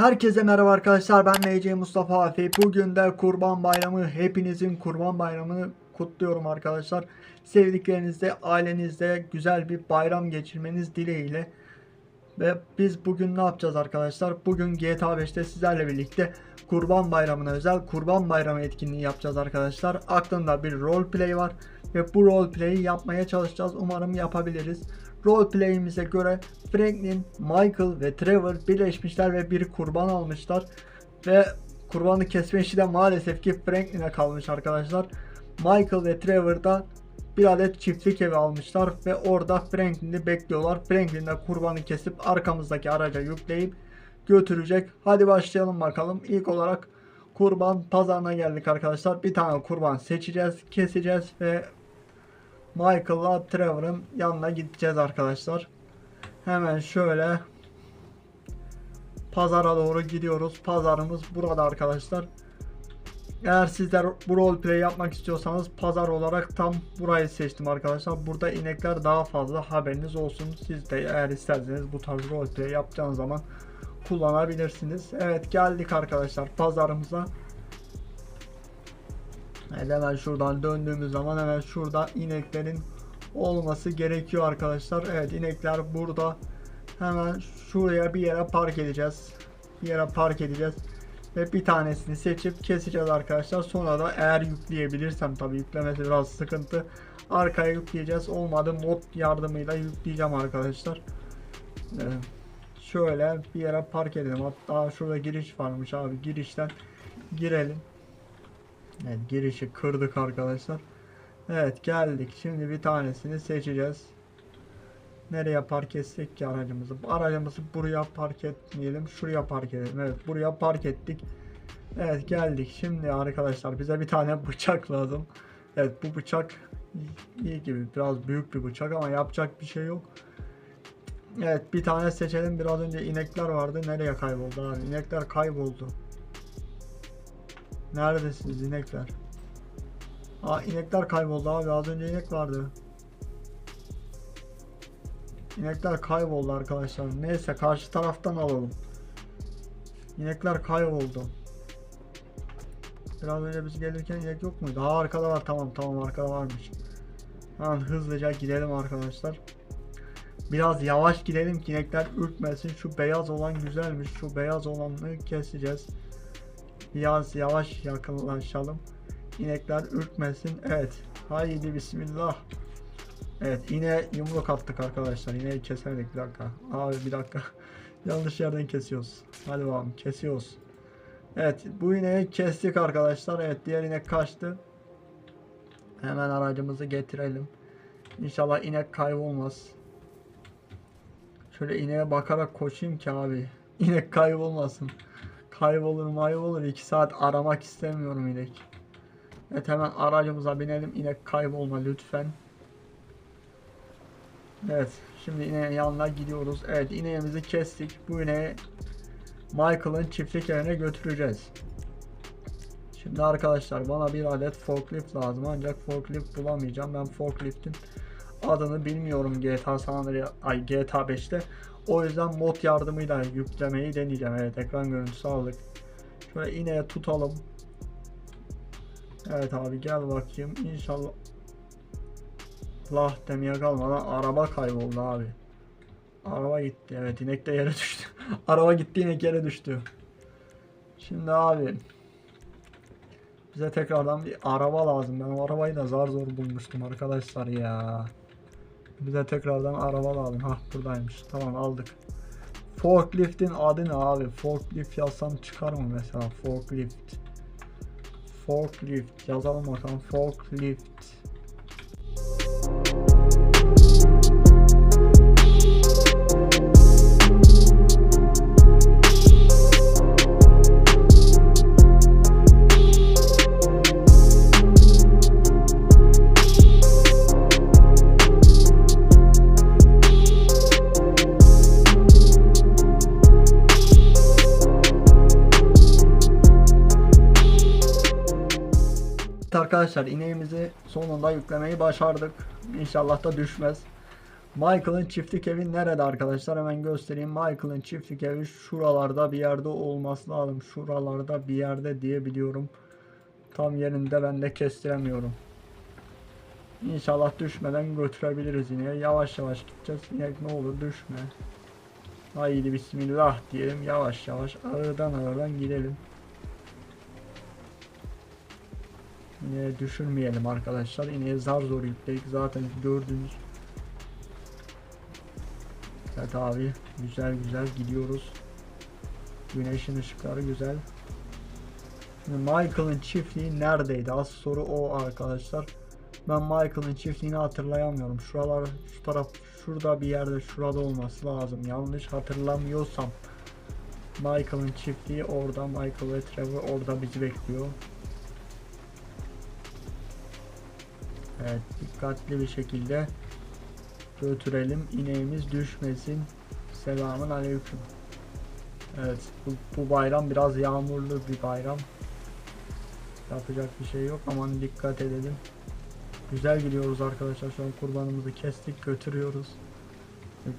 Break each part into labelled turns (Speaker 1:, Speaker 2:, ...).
Speaker 1: Herkese merhaba arkadaşlar ben MC Mustafa Afi. Bugün de kurban bayramı hepinizin kurban bayramını kutluyorum arkadaşlar. Sevdiklerinizle ailenizle güzel bir bayram geçirmeniz dileğiyle. Ve biz bugün ne yapacağız arkadaşlar? Bugün GTA 5'te sizlerle birlikte Kurban Bayramı'na özel Kurban Bayramı etkinliği yapacağız arkadaşlar. Aklımda bir roleplay var ve bu roleplay'i yapmaya çalışacağız. Umarım yapabiliriz. Roleplay'imize göre Franklin, Michael ve Trevor birleşmişler ve bir kurban almışlar. Ve kurbanı kesme işi de maalesef ki Franklin'e kalmış arkadaşlar. Michael ve Trevor da bir adet çiftlik evi almışlar ve orada Franklin'i bekliyorlar. Franklin de kurbanı kesip arkamızdaki araca yükleyip götürecek. Hadi başlayalım bakalım. İlk olarak kurban pazarına geldik arkadaşlar. Bir tane kurban seçeceğiz, keseceğiz ve Michael'la Trevor'ın yanına gideceğiz arkadaşlar. Hemen şöyle pazara doğru gidiyoruz. Pazarımız burada arkadaşlar. Eğer sizler bu roleplay yapmak istiyorsanız pazar olarak tam burayı seçtim arkadaşlar. Burada inekler daha fazla haberiniz olsun. Siz de eğer isterseniz bu tarz roleplay yapacağınız zaman kullanabilirsiniz. Evet geldik arkadaşlar pazarımıza. Evet, hemen şuradan döndüğümüz zaman hemen şurada ineklerin olması gerekiyor arkadaşlar. Evet inekler burada. Hemen şuraya bir yere park edeceğiz. Bir yere park edeceğiz. Ve bir tanesini seçip keseceğiz arkadaşlar. Sonra da eğer yükleyebilirsem tabii yüklemesi biraz sıkıntı. Arkaya yükleyeceğiz. Olmadı mod yardımıyla yükleyeceğim arkadaşlar. Ee, şöyle bir yere park edelim. Hatta şurada giriş varmış abi. Girişten girelim. Evet girişi kırdık arkadaşlar. Evet geldik. Şimdi bir tanesini seçeceğiz. Nereye park etsek ki aracımızı? Aracımızı buraya park etmeyelim. Şuraya park edelim. Evet buraya park ettik. Evet geldik. Şimdi arkadaşlar bize bir tane bıçak lazım. Evet bu bıçak iyi gibi. Biraz büyük bir bıçak ama yapacak bir şey yok. Evet bir tane seçelim. Biraz önce inekler vardı. Nereye kayboldu abi? İnekler kayboldu. Neredesiniz inekler? Aa inekler kayboldu abi. Az önce inek vardı. İnekler kayboldu arkadaşlar. Neyse karşı taraftan alalım. İnekler kayboldu. Biraz önce biz gelirken inek yok muydu? Ha arkada var tamam tamam arkada varmış. Hemen hızlıca gidelim arkadaşlar. Biraz yavaş gidelim ki inekler ürkmesin. Şu beyaz olan güzelmiş. Şu beyaz olanı keseceğiz. Biraz yavaş yakınlaşalım. İnekler ürkmesin. Evet. Haydi bismillah. Evet yine yumruk attık arkadaşlar. Yine keserdik bir dakika. Abi bir dakika. Yanlış yerden kesiyoruz. Hadi bakalım kesiyoruz. Evet bu ineği kestik arkadaşlar. Evet diğer inek kaçtı. Hemen aracımızı getirelim. İnşallah inek kaybolmaz. Şöyle ineğe bakarak koşayım ki abi. İnek kaybolmasın. Kaybolur maybolur. 2 saat aramak istemiyorum inek. Evet hemen aracımıza binelim. İnek kaybolma lütfen. Evet. Şimdi ineğin yanına gidiyoruz. Evet ineğimizi kestik. Bu ineği Michael'ın çiftlik evine götüreceğiz. Şimdi arkadaşlar bana bir adet forklift lazım ancak forklift bulamayacağım. Ben forkliftin adını bilmiyorum GTA San Andreas, ay GTA 5'te. O yüzden mod yardımıyla yüklemeyi deneyeceğim. Evet ekran görüntüsü aldık. Şöyle ineğe tutalım. Evet abi gel bakayım. İnşallah lah demeye kalmadan araba kayboldu abi. Araba gitti. Evet inek de yere düştü. araba gitti inek yere düştü. Şimdi abi bize tekrardan bir araba lazım. Ben o arabayı da zar zor bulmuştum arkadaşlar ya. Bize tekrardan araba lazım. Hah buradaymış. Tamam aldık. Forklift'in adı ne abi? Forklift yazsam çıkar mı mesela? Forklift. Forklift yazalım bakalım. Forklift. Arkadaşlar ineğimizi sonunda yüklemeyi başardık. İnşallah da düşmez. Michael'ın çiftlik evi nerede arkadaşlar? Hemen göstereyim. Michael'ın çiftlik evi şuralarda bir yerde olması lazım. Şuralarda bir yerde diye biliyorum. Tam yerinde ben de kestiremiyorum. İnşallah düşmeden götürebiliriz yine. Yavaş yavaş gideceğiz. Yine ne olur düşme. Haydi bismillah diyelim. Yavaş yavaş aradan aradan gidelim. Yine düşürmeyelim arkadaşlar. Yine zar zor yükledik. Zaten gördüğünüz Evet abi güzel güzel gidiyoruz. Güneşin ışıkları güzel. Şimdi Michael'ın çiftliği neredeydi? Az soru o arkadaşlar. Ben Michael'ın çiftliğini hatırlayamıyorum. Şuralar şu taraf şurada bir yerde şurada olması lazım. Yanlış hatırlamıyorsam. Michael'ın çiftliği orada. Michael ve Trevor orada bizi bekliyor. Evet dikkatli bir şekilde götürelim. İneğimiz düşmesin. Selamun aleyküm. Evet bu, bu bayram biraz yağmurlu bir bayram. Yapacak bir şey yok aman dikkat edelim. Güzel gidiyoruz arkadaşlar şu an kurbanımızı kestik götürüyoruz.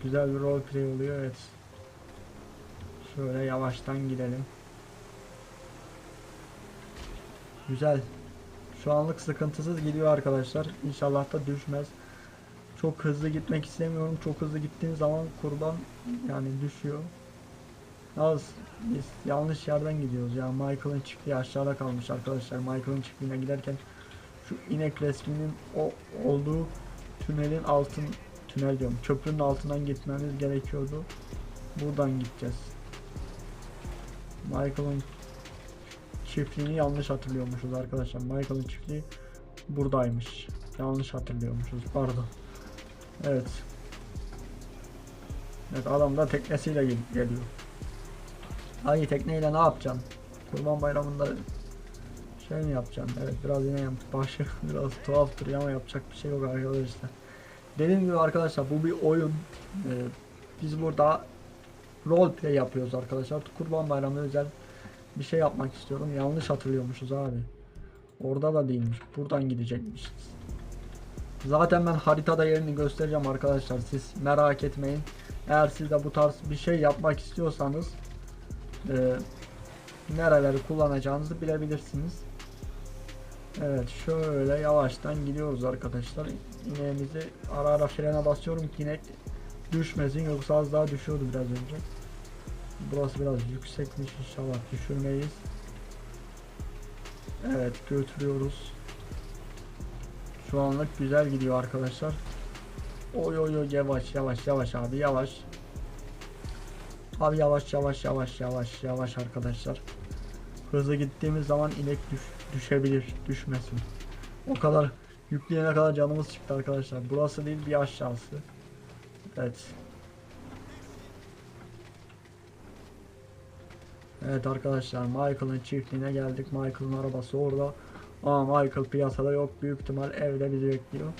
Speaker 1: Güzel bir roleplay oluyor evet. Şöyle yavaştan gidelim. Güzel. Şu anlık sıkıntısız gidiyor arkadaşlar. İnşallah da düşmez. Çok hızlı gitmek istemiyorum. Çok hızlı gittiğim zaman kurban yani düşüyor. Az biz yanlış yerden gidiyoruz ya. Michael'ın çiftliği aşağıda kalmış arkadaşlar. Michael'ın çiftliğine giderken şu inek resminin o olduğu tünelin altın tünel diyorum. Köprünün altından gitmemiz gerekiyordu. Buradan gideceğiz. Michael'ın çiftliğini yanlış hatırlıyormuşuz arkadaşlar. Michael'ın çiftliği buradaymış. Yanlış hatırlıyormuşuz. Pardon. Evet. Evet adam da teknesiyle gel- geliyor. Hangi tekneyle ne yapacaksın? Kurban bayramında şey mi yapacaksın? Evet biraz yine başı biraz tuhaf duruyor ama yapacak bir şey yok arkadaşlar. Dediğim gibi arkadaşlar bu bir oyun. Ee, biz burada roleplay yapıyoruz arkadaşlar. Kurban bayramı özel bir şey yapmak istiyorum. Yanlış hatırlıyormuşuz abi. Orada da değilmiş. Buradan gidecekmişiz. Zaten ben haritada yerini göstereceğim arkadaşlar. Siz merak etmeyin. Eğer siz de bu tarz bir şey yapmak istiyorsanız e, nereleri kullanacağınızı bilebilirsiniz. Evet şöyle yavaştan gidiyoruz arkadaşlar. İneğimizi ara ara frene basıyorum ki inek düşmesin yoksa az daha düşüyordu biraz önce. Burası biraz yüksekmiş inşallah düşürmeyiz. Evet götürüyoruz. Şu anlık güzel gidiyor arkadaşlar. Oy oy oy yavaş yavaş yavaş abi yavaş. Abi yavaş yavaş yavaş yavaş yavaş arkadaşlar. Hızlı gittiğimiz zaman inek düş, düşebilir düşmesin. O kadar yükleyene kadar canımız çıktı arkadaşlar. Burası değil bir aşağısı. Evet. Evet arkadaşlar Michael'ın çiftliğine geldik. Michael'ın arabası orada. Ama Michael piyasada yok. Büyük ihtimal evde bizi bekliyor.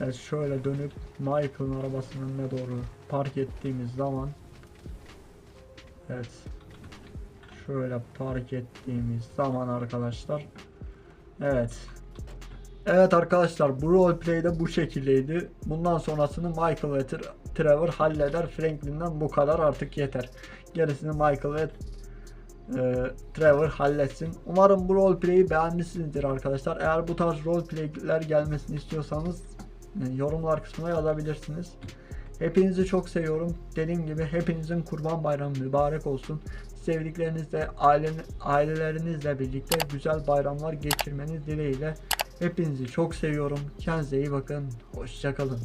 Speaker 1: Evet şöyle dönüp Michael'ın arabasının önüne doğru park ettiğimiz zaman Evet Şöyle park ettiğimiz zaman arkadaşlar Evet Evet arkadaşlar bu roleplay de bu şekildeydi. Bundan sonrasını Michael ve Trevor halleder. Franklin'den bu kadar artık yeter. Gerisini Michael ve e, Trevor halletsin. Umarım bu roleplay'i beğenmişsinizdir arkadaşlar. Eğer bu tarz roleplay'ler gelmesini istiyorsanız e, yorumlar kısmına yazabilirsiniz. Hepinizi çok seviyorum. Dediğim gibi hepinizin kurban bayramı mübarek olsun. Sevdiklerinizle, ailen, ailelerinizle birlikte güzel bayramlar geçirmeniz dileğiyle. Hepinizi çok seviyorum. Kendinize iyi bakın. Hoşçakalın.